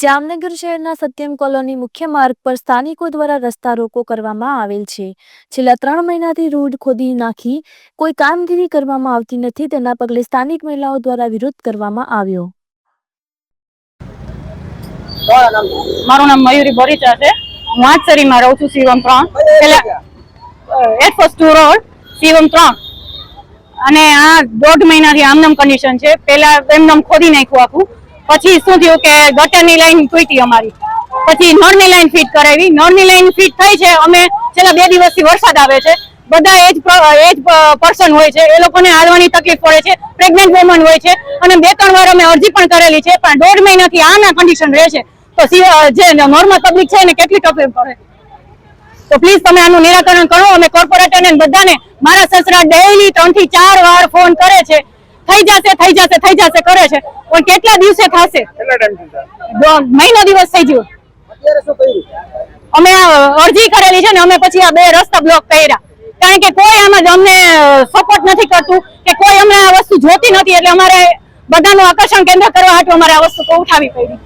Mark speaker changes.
Speaker 1: જામનગર શહેરના સત્યમ કોલોની મુખ્ય માર્ગ પર સ્થાનિકો દ્વારા રસ્તા રોકો કરવામાં આવેલ છે. છેલ્લા ત્રણ મહિનાથી રોડ ખોદી નાખી કોઈ કામગીરી કરવામાં આવતી નથી, તેના પગલે સ્થાનિક મહિલાઓ દ્વારા વિરોધ કરવામાં આવ્યો.
Speaker 2: મારું નામ મયુરી બરીચા છે. હું આચસરીમાં રહું છું શિવમ ત્રણ. પેલા એટ ફર્સ્ટ રોડ શિવમ ત્રણ. અને આ દોઢ મહિનાથી આમનામ કન્ડિશન છે. પેલા એમનામ ખોદી નાખ્યું આખું. પછી શું થયું કે ગટરની લાઈન તૂટી અમારી. પછી નળની લાઈન ફિટ કરાવી. નળની લાઈન ફિટ થઈ છે. અમે છેલ્લા બે દિવસથી વરસાદ આવે છે. બધા એજ એજ પર્સન હોય છે. એ લોકોને હાલવાની તકલીફ પડે છે. પ્રેગ્નન્ટ વુમન હોય છે. અને બે, ત્રણ વાર અમે અરજી પણ કરેલી છે. પણ દોઢ મહિનાથી આના કન્ડિશન રહે છે. તો જે નોર્મલ પબ્લિક છે એને કેટલી તકલીફ પડે? તો પ્લીઝ તમે આનું નિરાકરણ કરો. અમે કોર્પોરેટરને બધાને, મારા સસરા ડેઈલી ત્રણથી ચાર વાર ફોન કરે છે. થઈ જશે થઈ જશે થઈ જશે કરે છે. પણ કેટલા દિવસે થશે? મહિનો દિવસ થઈ ગયો. અમે અરજી કરેલી છે ને અમે પછી આ બે રસ્તા બ્લોક કર્યા. કારણ કે કોઈ આમાં અમને સપોર્ટ નથી કરતું કે કોઈ અમને આ વસ્તુ જોતી નથી. એટલે અમારે બધાનું આકર્ષણ કેન્દ્ર કરવા હાટું અમારે આ વસ્તુ ઉઠાવી પડી.